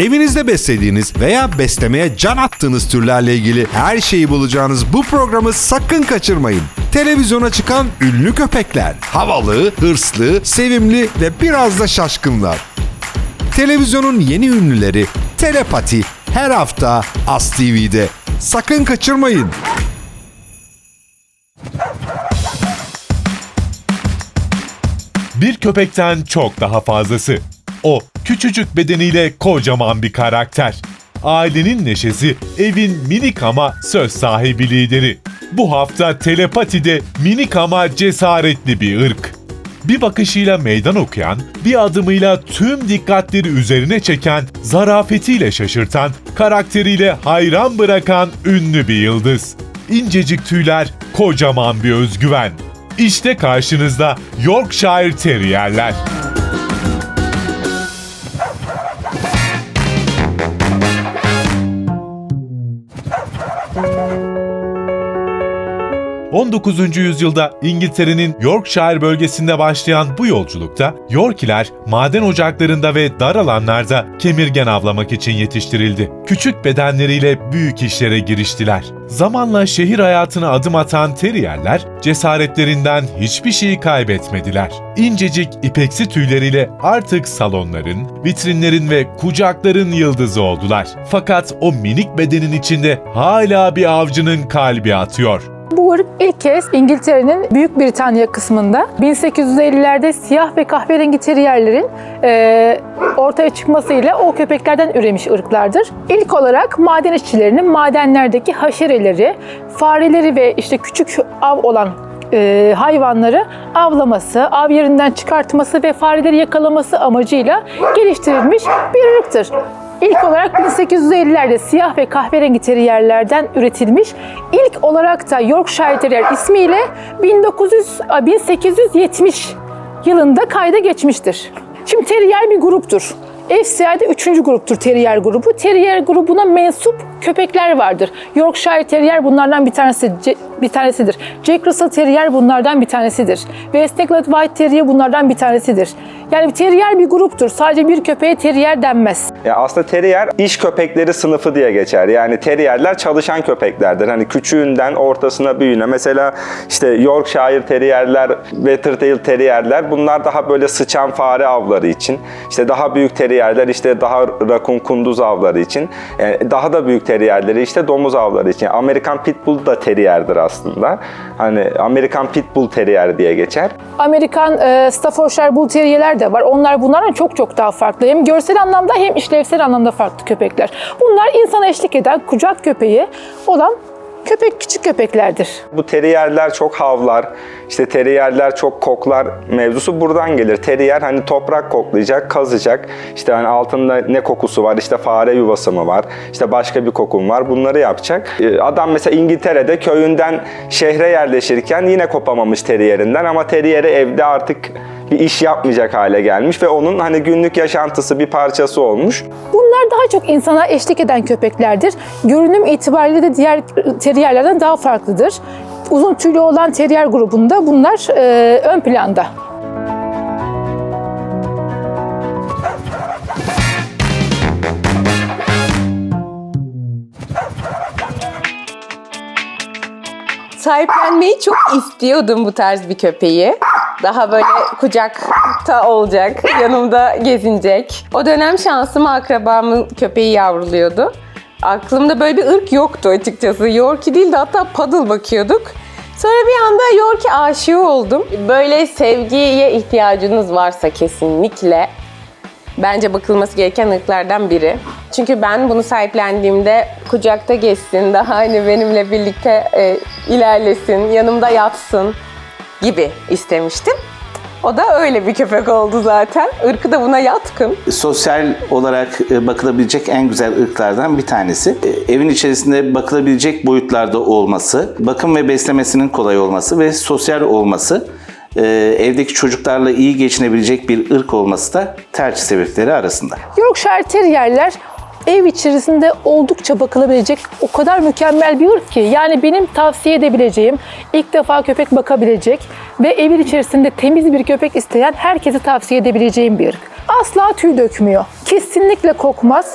Evinizde beslediğiniz veya beslemeye can attığınız türlerle ilgili her şeyi bulacağınız bu programı sakın kaçırmayın. Televizyona çıkan ünlü köpekler. Havalı, hırslı, sevimli ve biraz da şaşkınlar. Televizyonun yeni ünlüleri Telepati her hafta As TV'de. Sakın kaçırmayın. Bir köpekten çok daha fazlası. O küçücük bedeniyle kocaman bir karakter. Ailenin neşesi, evin minik ama söz sahibi lideri. Bu hafta telepatide minik ama cesaretli bir ırk. Bir bakışıyla meydan okuyan, bir adımıyla tüm dikkatleri üzerine çeken, zarafetiyle şaşırtan, karakteriyle hayran bırakan ünlü bir yıldız. İncecik tüyler, kocaman bir özgüven. İşte karşınızda Yorkshire Terrierler. ...19. yüzyılda İngiltere'nin Yorkshire bölgesinde başlayan bu yolculukta... ...Yorkiler maden ocaklarında ve dar alanlarda kemirgen avlamak için yetiştirildi. Küçük bedenleriyle büyük işlere giriştiler. Zamanla şehir hayatına adım atan teriyerler cesaretlerinden hiçbir şeyi kaybetmediler. İncecik ipeksi tüyleriyle artık salonların, vitrinlerin ve kucakların yıldızı oldular. Fakat o minik bedenin içinde hala bir avcının kalbi atıyor. Bu ırk ilk kez İngiltere'nin Büyük Britanya kısmında 1850'lerde siyah ve kahverengi teriyerlerin e, ortaya çıkmasıyla o köpeklerden üremiş ırklardır. İlk olarak maden işçilerinin madenlerdeki haşereleri, fareleri ve işte küçük av olan e, hayvanları avlaması, av yerinden çıkartması ve fareleri yakalaması amacıyla geliştirilmiş bir ırktır. İlk olarak 1850'lerde siyah ve kahverengi teriyerlerden üretilmiş. İlk olarak da Yorkshire Terrier ismiyle 1900, a, 1870 yılında kayda geçmiştir. Şimdi terrier bir gruptur. FCI'de üçüncü gruptur terrier grubu. Terrier grubuna mensup köpekler vardır. Yorkshire Terrier bunlardan bir tanesi bir tanesidir. Jack Russell Terrier bunlardan bir tanesidir. West England White Terrier bunlardan bir tanesidir. Yani terrier bir gruptur. Sadece bir köpeğe terrier denmez. Ya aslında terrier iş köpekleri sınıfı diye geçer. Yani terrierler çalışan köpeklerdir. Hani küçüğünden ortasına büyüğüne. Mesela işte Yorkshire terrierler, Wettertail terrierler bunlar daha böyle sıçan fare avları için. İşte daha büyük terrierler işte daha rakun kunduz avları için. Yani daha da büyük terrierleri işte domuz avları için. Amerikan Pitbull da terrierdir aslında. Hani Amerikan Pitbull terrier diye geçer. Amerikan e, Staffordshire Bull Terrier'ler de var. Onlar bunlardan çok çok daha farklı. Hem görsel anlamda hem işlevsel anlamda farklı köpekler. Bunlar insana eşlik eden kucak köpeği olan köpek küçük köpeklerdir. Bu teriyerler çok havlar, işte teriyerler çok koklar mevzusu buradan gelir. Teriyer hani toprak koklayacak, kazacak. İşte hani altında ne kokusu var, işte fare yuvası mı var, işte başka bir kokum var bunları yapacak. Ee, Adam mesela İngiltere'de köyünden şehre yerleşirken yine kopamamış teriyerinden ama teriyeri evde artık bir iş yapmayacak hale gelmiş ve onun hani günlük yaşantısı bir parçası olmuş. Bunlar daha çok insana eşlik eden köpeklerdir. Görünüm itibariyle de diğer teriyerlerden daha farklıdır. Uzun tüylü olan terrier grubunda bunlar e, ön planda. Sahiplenmeyi çok istiyordum bu tarz bir köpeği. Daha böyle kucakta olacak, yanımda gezinecek. O dönem şansıma akrabamın köpeği yavruluyordu. Aklımda böyle bir ırk yoktu açıkçası. Yorkie değil de hatta Paddle bakıyorduk. Sonra bir anda Yorkie aşığı oldum. Böyle sevgiye ihtiyacınız varsa kesinlikle bence bakılması gereken ırklardan biri. Çünkü ben bunu sahiplendiğimde kucakta geçsin, daha hani benimle birlikte e, ilerlesin, yanımda yatsın gibi istemiştim. O da öyle bir köpek oldu zaten. Irkı da buna yatkın. sosyal olarak e, bakılabilecek en güzel ırklardan bir tanesi. E, Evin içerisinde bakılabilecek boyutlarda olması, bakım ve beslemesinin kolay olması ve sosyal olması, e, evdeki çocuklarla iyi geçinebilecek bir ırk olması da tercih sebepleri arasında. Yorkshire Terrier'ler ev içerisinde oldukça bakılabilecek o kadar mükemmel bir ırk ki. Yani benim tavsiye edebileceğim, ilk defa köpek bakabilecek ve evin içerisinde temiz bir köpek isteyen herkese tavsiye edebileceğim bir ırk. Asla tüy dökmüyor. Kesinlikle kokmaz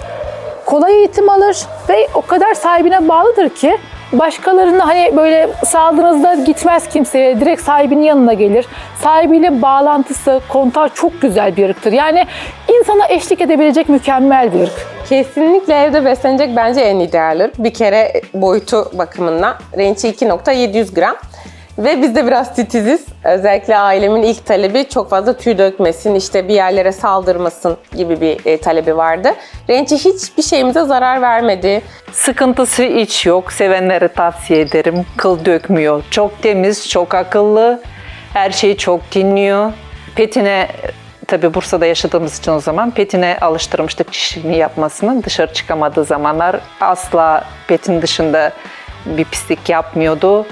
kolay eğitim alır ve o kadar sahibine bağlıdır ki başkalarına hani böyle saldığınızda gitmez kimseye direkt sahibinin yanına gelir. Sahibiyle bağlantısı, kontağı çok güzel bir ırktır. Yani insana eşlik edebilecek mükemmel bir ırk. Kesinlikle evde beslenecek bence en ideal ırk. Bir kere boyutu bakımından. Rençi 2.700 gram. Ve biz de biraz titiziz. Özellikle ailemin ilk talebi çok fazla tüy dökmesin, işte bir yerlere saldırmasın gibi bir e, talebi vardı. Rençi hiçbir şeyimize zarar vermedi. Sıkıntısı hiç yok. Sevenlere tavsiye ederim. Kıl dökmüyor. Çok temiz, çok akıllı. Her şeyi çok dinliyor. Petine tabi Bursa'da yaşadığımız için o zaman petine alıştırmıştık çişini yapmasını. Dışarı çıkamadığı zamanlar asla petin dışında bir pislik yapmıyordu.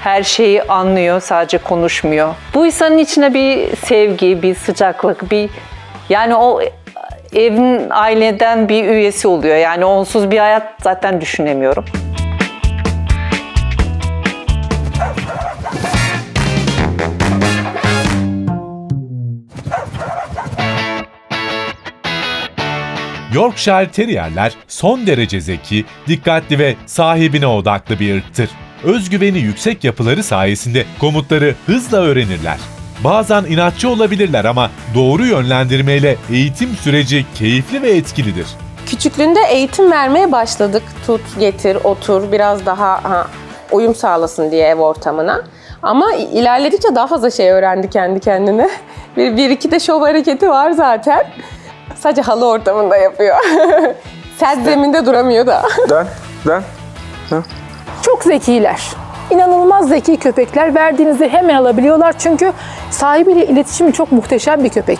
Her şeyi anlıyor, sadece konuşmuyor. Bu insanın içine bir sevgi, bir sıcaklık, bir yani o evin aileden bir üyesi oluyor. Yani onsuz bir hayat zaten düşünemiyorum. Yorkshire Terrier'ler son derece zeki, dikkatli ve sahibine odaklı bir ırktır. Özgüveni yüksek yapıları sayesinde komutları hızla öğrenirler. Bazen inatçı olabilirler ama doğru yönlendirmeyle eğitim süreci keyifli ve etkilidir. Küçüklüğünde eğitim vermeye başladık. Tut, getir, otur, biraz daha ha, uyum sağlasın diye ev ortamına. Ama ilerledikçe daha fazla şey öğrendi kendi kendine. Bir, bir iki de şov hareketi var zaten. Sadece halı ortamında yapıyor. Sert zeminde duramıyor da. Dön, dön. Çok zekiler. İnanılmaz zeki köpekler. Verdiğinizi hemen alabiliyorlar çünkü sahibiyle iletişimi çok muhteşem bir köpek.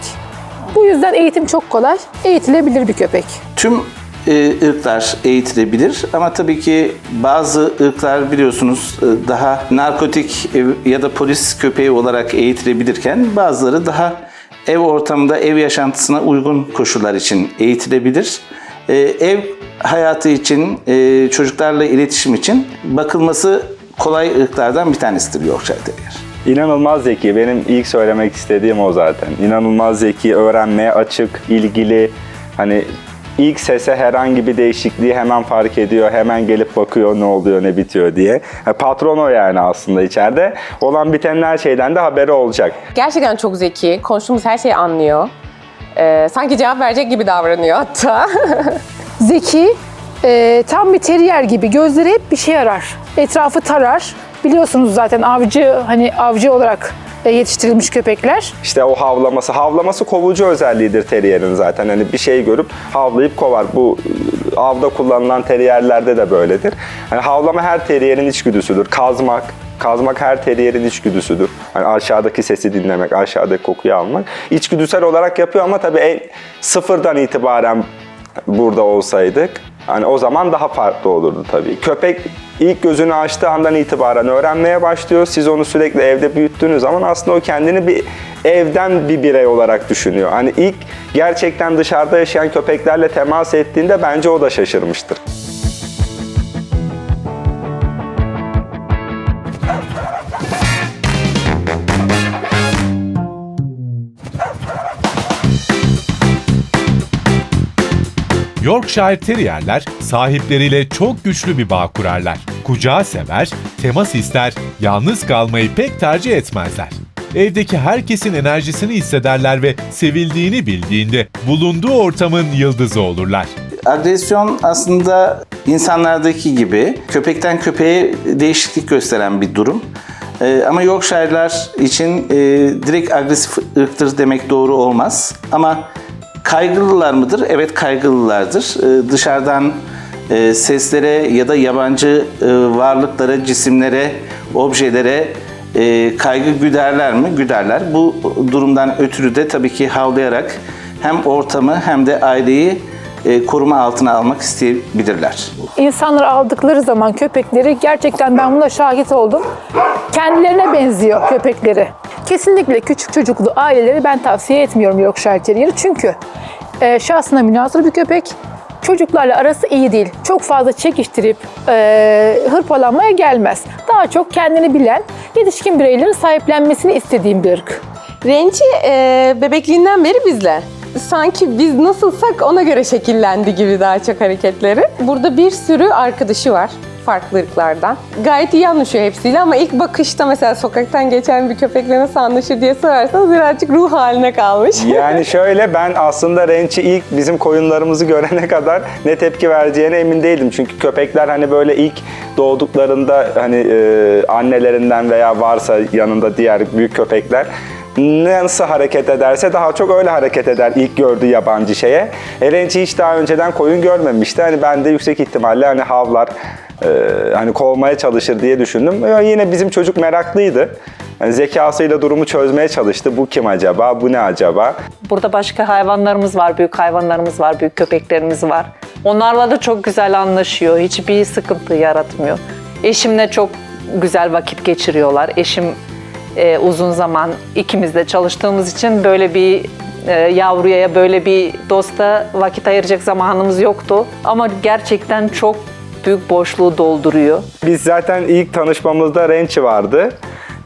Bu yüzden eğitim çok kolay, eğitilebilir bir köpek. Tüm e, ırklar eğitilebilir ama tabii ki bazı ırklar biliyorsunuz e, daha narkotik e, ya da polis köpeği olarak eğitilebilirken bazıları daha ev ortamında ev yaşantısına uygun koşullar için eğitilebilir. E, ev hayatı için, e, çocuklarla iletişim için bakılması kolay ırklardan bir tanesidir Yorkshire Terrier. İnanılmaz zeki. Benim ilk söylemek istediğim o zaten. İnanılmaz zeki, öğrenmeye açık, ilgili. Hani ilk sese herhangi bir değişikliği hemen fark ediyor. Hemen gelip bakıyor ne oluyor, ne bitiyor diye. Patron o yani aslında içeride. Olan biten her şeyden de haberi olacak. Gerçekten çok zeki. Konuştuğumuz her şeyi anlıyor. Ee, sanki cevap verecek gibi davranıyor hatta. Zeki, e, tam bir terrier gibi gözleri hep bir şey arar. Etrafı tarar. Biliyorsunuz zaten avcı hani avcı olarak e, yetiştirilmiş köpekler. İşte o havlaması, havlaması kovucu özelliğidir terierin zaten. Hani bir şey görüp havlayıp kovar. Bu e, avda kullanılan teriyerlerde de böyledir. Hani havlama her terierin içgüdüsüdür. Kazmak, kazmak her terierin içgüdüsüdür. Hani aşağıdaki sesi dinlemek, aşağıdaki kokuyu almak. İçgüdüsel olarak yapıyor ama tabii en sıfırdan itibaren burada olsaydık hani o zaman daha farklı olurdu tabii. Köpek ilk gözünü açtığı andan itibaren öğrenmeye başlıyor. Siz onu sürekli evde büyüttüğünüz zaman aslında o kendini bir evden bir birey olarak düşünüyor. Hani ilk gerçekten dışarıda yaşayan köpeklerle temas ettiğinde bence o da şaşırmıştır. Yorkshire Terrier'ler sahipleriyle çok güçlü bir bağ kurarlar. Kucağı sever, temas ister, yalnız kalmayı pek tercih etmezler. Evdeki herkesin enerjisini hissederler ve sevildiğini bildiğinde bulunduğu ortamın yıldızı olurlar. Agresyon aslında insanlardaki gibi köpekten köpeğe değişiklik gösteren bir durum. Ee, ama Yorkshire'lar için e, direkt agresif ırktır demek doğru olmaz. Ama kaygılılar mıdır? Evet kaygılılardır. Ee, dışarıdan e, seslere ya da yabancı e, varlıklara, cisimlere, objelere e, kaygı güderler mi? Güderler. Bu durumdan ötürü de tabii ki havlayarak hem ortamı hem de aileyi koruma altına almak isteyebilirler. İnsanlar aldıkları zaman köpekleri gerçekten ben buna şahit oldum. Kendilerine benziyor köpekleri. Kesinlikle küçük çocuklu aileleri ben tavsiye etmiyorum Yorkshire Terrier'i. Çünkü e, şahsına münasır bir köpek. çocuklarla arası iyi değil. Çok fazla çekiştirip e, hırpalanmaya gelmez. Daha çok kendini bilen, yetişkin bireylerin sahiplenmesini istediğim bir ırk. Rençi e, bebekliğinden beri bizle. Sanki biz nasılsak ona göre şekillendi gibi daha çok hareketleri. Burada bir sürü arkadaşı var farklı ırklardan. Gayet iyi anlaşıyor hepsiyle ama ilk bakışta mesela sokaktan geçen bir köpekle nasıl anlaşır diye sorarsanız birazcık ruh haline kalmış. Yani şöyle ben aslında Renç'i ilk bizim koyunlarımızı görene kadar ne tepki vereceğine emin değildim. Çünkü köpekler hani böyle ilk doğduklarında hani e, annelerinden veya varsa yanında diğer büyük köpekler nasıl hareket ederse daha çok öyle hareket eder ilk gördüğü yabancı şeye. E, Renç'i hiç daha önceden koyun görmemişti. Hani ben de yüksek ihtimalle hani havlar e, hani kovmaya çalışır diye düşündüm. E, yine bizim çocuk meraklıydı. Yani zekasıyla durumu çözmeye çalıştı. Bu kim acaba? Bu ne acaba? Burada başka hayvanlarımız var, büyük hayvanlarımız var, büyük köpeklerimiz var. Onlarla da çok güzel anlaşıyor, hiçbir sıkıntı yaratmıyor. Eşimle çok güzel vakit geçiriyorlar. Eşim e, uzun zaman ikimiz de çalıştığımız için böyle bir e, yavruya, böyle bir dosta vakit ayıracak zamanımız yoktu. Ama gerçekten çok büyük boşluğu dolduruyor. Biz zaten ilk tanışmamızda Rençi vardı.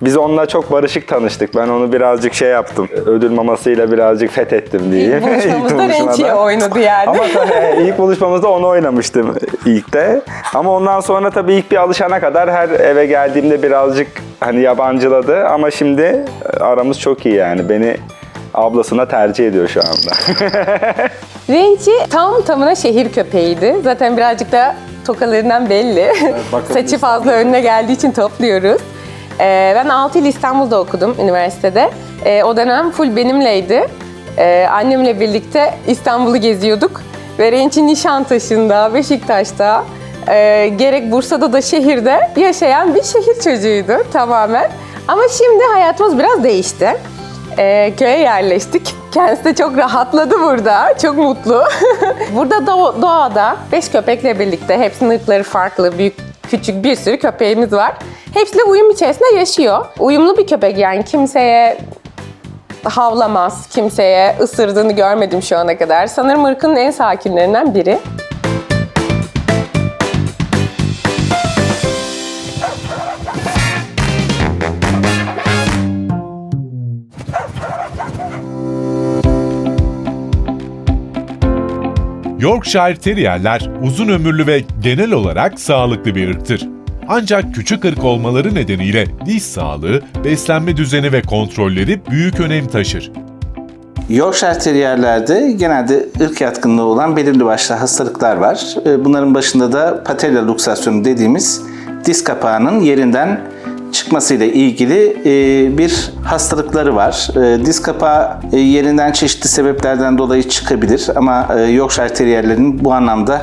Biz onunla çok barışık tanıştık. Ben onu birazcık şey yaptım. Ödül mamasıyla birazcık fethettim diye. İlk buluşmamızda. Rençi oynadı yani. Ama tabii ilk buluşmamızda onu oynamıştım ilk de. Ama ondan sonra tabii ilk bir alışana kadar her eve geldiğimde birazcık hani yabancıladı. Ama şimdi aramız çok iyi yani. Beni ablasına tercih ediyor şu anda. Rençi tam tamına şehir köpeğiydi. Zaten birazcık da tokalarından belli. Saçı fazla önüne geldiği için topluyoruz. Ee, ben 6 yıl İstanbul'da okudum üniversitede. Ee, o dönem full benimleydi. Ee, annemle birlikte İstanbul'u geziyorduk. Ve Rençi Nişantaşı'nda, Beşiktaş'ta, e, gerek Bursa'da da şehirde yaşayan bir şehir çocuğuydu tamamen. Ama şimdi hayatımız biraz değişti. Ee, köye yerleştik. Kendisi de çok rahatladı burada. Çok mutlu. burada doğa- doğada beş köpekle birlikte hepsinin ırkları farklı. Büyük, küçük bir sürü köpeğimiz var. Hepsiyle uyum içerisinde yaşıyor. Uyumlu bir köpek yani kimseye havlamaz, kimseye ısırdığını görmedim şu ana kadar. Sanırım ırkının en sakinlerinden biri. Yorkshire Terrierler uzun ömürlü ve genel olarak sağlıklı bir ırktır. Ancak küçük ırk olmaları nedeniyle diş sağlığı, beslenme düzeni ve kontrolleri büyük önem taşır. Yorkshire Terrier'lerde genelde ırk yatkınlığı olan belirli başlı hastalıklar var. Ee, Bunların başında da patella luksasyonu dediğimiz diz kapağının yerinden çıkmasıyla ilgili e, bir hastalıkları var. E, Diz kapağı e, yerinden çeşitli sebeplerden dolayı çıkabilir ama Yorkshire Terrier'lerin bu anlamda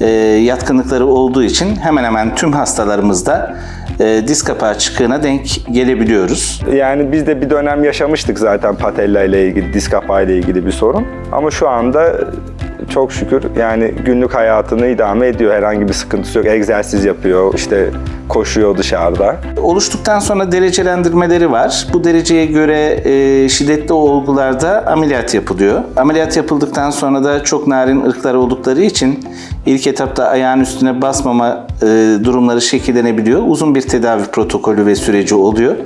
e, yatkınlıkları olduğu için hemen hemen tüm hastalarımızda e, diz kapağı çıkığına denk gelebiliyoruz. Yani biz de bir dönem yaşamıştık zaten patella ile ilgili, diz kapağı ile ilgili bir sorun. Ama şu anda çok şükür yani günlük hayatını idame ediyor. Herhangi bir sıkıntısı yok. Egzersiz yapıyor, işte koşuyor dışarıda. Oluştuktan sonra derecelendirmeleri var. Bu dereceye göre e, şiddetli olgularda ameliyat yapılıyor. Ameliyat yapıldıktan sonra da çok narin ırklar oldukları için ilk etapta ayağın üstüne basmama e, durumları şekillenebiliyor. Uzun bir tedavi protokolü ve süreci oluyor.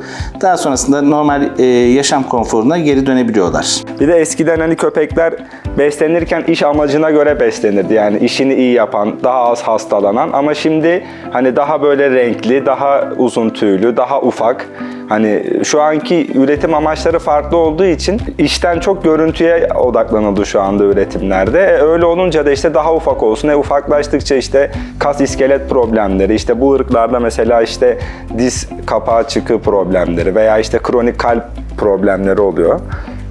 Daha sonrasında normal e, yaşam konforuna geri dönebiliyorlar. Bir de eskiden hani köpekler beslenirken iş amacına göre beslenirdi. Yani işini iyi yapan, daha az hastalanan ama şimdi hani daha böyle renkli, daha uzun tüylü, daha ufak. Hani şu anki üretim amaçları farklı olduğu için işten çok görüntüye odaklanıldı şu anda üretimlerde. E, öyle olunca da işte daha ufak olsun. E ufaklaştıkça işte kas iskelet problemleri, işte bu ırklarda mesela işte diz kapağı çıkığı problemleri veya işte kronik kalp problemleri oluyor.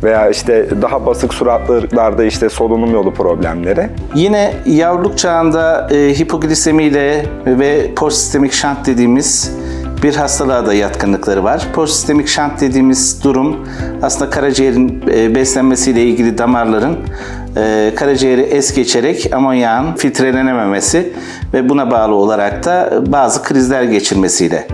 Veya işte daha basık suratlı ırklarda işte solunum yolu problemleri. Yine yavruluk çağında e, hipoglisemiyle ve postsistemik şant dediğimiz bir hastalığa da yatkınlıkları var. Postsistemik şant dediğimiz durum aslında karaciğerin e, beslenmesiyle ilgili damarların e, karaciğeri es geçerek amonyağın filtrelenememesi ve buna bağlı olarak da bazı krizler geçirmesiyle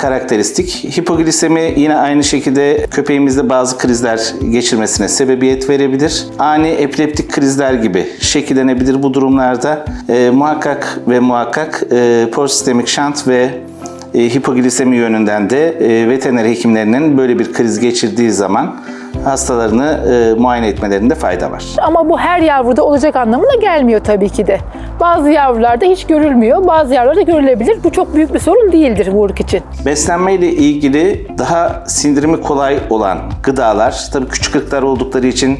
karakteristik. Hipoglisemi yine aynı şekilde köpeğimizde bazı krizler geçirmesine sebebiyet verebilir. Ani epileptik krizler gibi şekillenebilir bu durumlarda. E, muhakkak ve muhakkak e, prosistemik şant ve e, hipoglisemi yönünden de e, veteriner hekimlerinin böyle bir kriz geçirdiği zaman hastalarını e, muayene etmelerinde fayda var. Ama bu her yavruda olacak anlamına gelmiyor tabii ki de. Bazı yavrularda hiç görülmüyor, bazı yavrularda görülebilir. Bu çok büyük bir sorun değildir ırk için. Beslenme ile ilgili daha sindirimi kolay olan gıdalar, tabii küçük ırklar oldukları için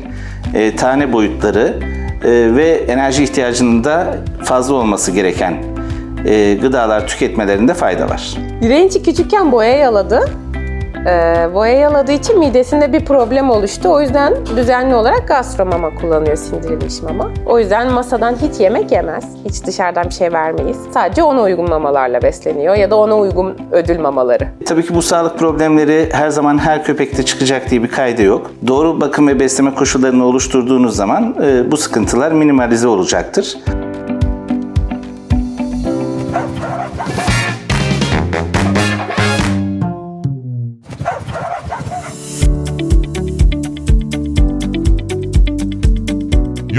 e, tane boyutları e, ve enerji ihtiyacının da fazla olması gereken e, gıdalar tüketmelerinde fayda var. Rençi küçükken boya yaladı. Ee, boya yaladığı için midesinde bir problem oluştu. O yüzden düzenli olarak gastromama kullanıyor, sindirilmiş mama. O yüzden masadan hiç yemek yemez. Hiç dışarıdan bir şey vermeyiz. Sadece ona uygun mamalarla besleniyor ya da ona uygun ödül mamaları. Tabii ki bu sağlık problemleri her zaman her köpekte çıkacak diye bir kaydı yok. Doğru bakım ve besleme koşullarını oluşturduğunuz zaman e, bu sıkıntılar minimalize olacaktır.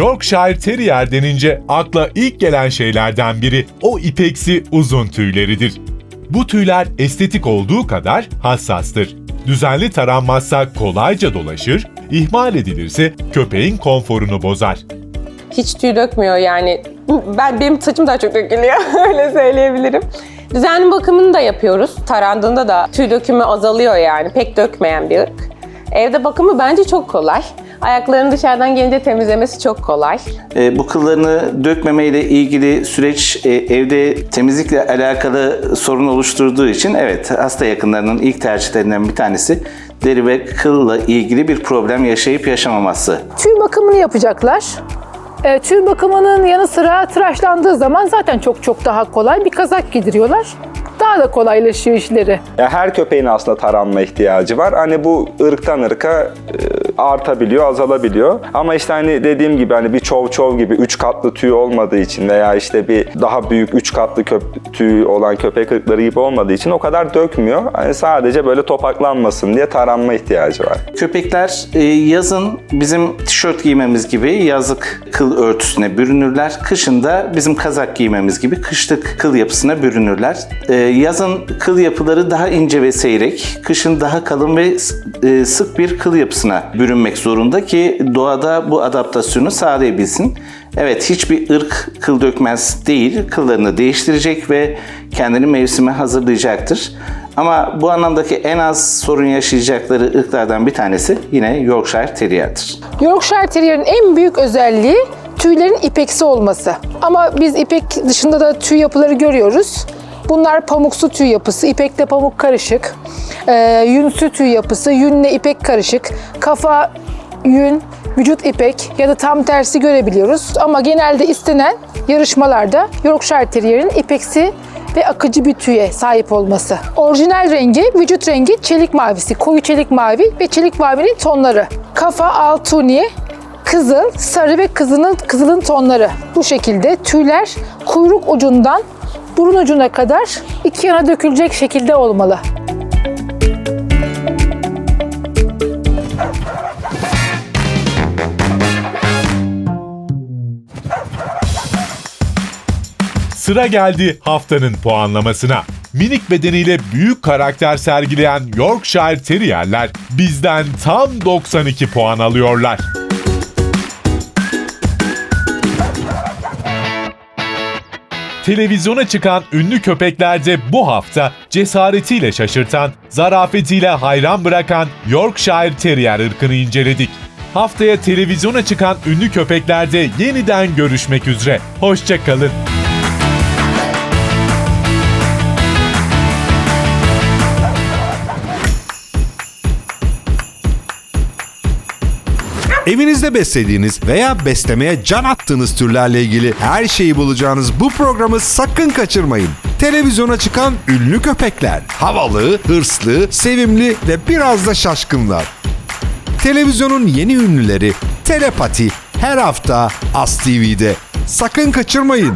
Yorkshire Terrier denince akla ilk gelen şeylerden biri o ipeksi uzun tüyleridir. Bu tüyler estetik olduğu kadar hassastır. Düzenli taranmazsa kolayca dolaşır, ihmal edilirse köpeğin konforunu bozar. Hiç tüy dökmüyor yani. Ben benim saçım daha çok dökülüyor. Öyle söyleyebilirim. Düzenli bakımını da yapıyoruz. Tarandığında da tüy dökümü azalıyor yani. Pek dökmeyen bir ırk. Evde bakımı bence çok kolay. Ayaklarını dışarıdan gelince temizlemesi çok kolay. E, bu kıllarını dökmeme ile ilgili süreç e, evde temizlikle alakalı sorun oluşturduğu için evet hasta yakınlarının ilk tercihlerinden bir tanesi deri ve kılla ilgili bir problem yaşayıp yaşamaması. Tüy bakımını yapacaklar. E, tüy bakımının yanı sıra tıraşlandığı zaman zaten çok çok daha kolay bir kazak giydiriyorlar. Daha da kolaylaşıyor işleri. Ya her köpeğin aslında taranma ihtiyacı var. Hani bu ırktan ırka e, artabiliyor, azalabiliyor. Ama işte hani dediğim gibi hani bir çov çov gibi üç katlı tüy olmadığı için veya işte bir daha büyük üç katlı köp tüy olan köpek ırkları gibi olmadığı için o kadar dökmüyor. Hani sadece böyle topaklanmasın diye taranma ihtiyacı var. Köpekler e, yazın bizim tişört giymemiz gibi yazlık kıl örtüsüne bürünürler. Kışın da bizim kazak giymemiz gibi kışlık kıl yapısına bürünürler. E, yazın kıl yapıları daha ince ve seyrek, kışın daha kalın ve e, sık bir kıl yapısına bürünmek zorunda ki doğada bu adaptasyonu sağlayabilsin. Evet hiçbir ırk kıl dökmez değil, kıllarını değiştirecek ve kendini mevsime hazırlayacaktır. Ama bu anlamdaki en az sorun yaşayacakları ırklardan bir tanesi yine Yorkshire Terrier'dir. Yorkshire Terrier'in en büyük özelliği tüylerin ipeksi olması. Ama biz ipek dışında da tüy yapıları görüyoruz. Bunlar pamuksu tüy yapısı, ipekle pamuk karışık. Ee, yünsü tüy yapısı, yünle ipek karışık. Kafa yün, vücut ipek ya da tam tersi görebiliyoruz. Ama genelde istenen yarışmalarda Yorkshire Terrier'in ipeksi ve akıcı bir tüye sahip olması. Orijinal rengi, vücut rengi çelik mavisi, koyu çelik mavi ve çelik mavinin tonları. Kafa altuni, kızıl, sarı ve kızılın, kızılın tonları. Bu şekilde tüyler kuyruk ucundan burun ucuna kadar iki yana dökülecek şekilde olmalı. Sıra geldi haftanın puanlamasına. Minik bedeniyle büyük karakter sergileyen Yorkshire Terrier'ler bizden tam 92 puan alıyorlar. Televizyona çıkan ünlü köpeklerde bu hafta cesaretiyle şaşırtan, zarafetiyle hayran bırakan Yorkshire Terrier ırkını inceledik. Haftaya televizyona çıkan ünlü köpeklerde yeniden görüşmek üzere. Hoşçakalın. Evinizde beslediğiniz veya beslemeye can attığınız türlerle ilgili her şeyi bulacağınız bu programı sakın kaçırmayın. Televizyona çıkan ünlü köpekler. Havalı, hırslı, sevimli ve biraz da şaşkınlar. Televizyonun yeni ünlüleri Telepati her hafta As TV'de. Sakın kaçırmayın.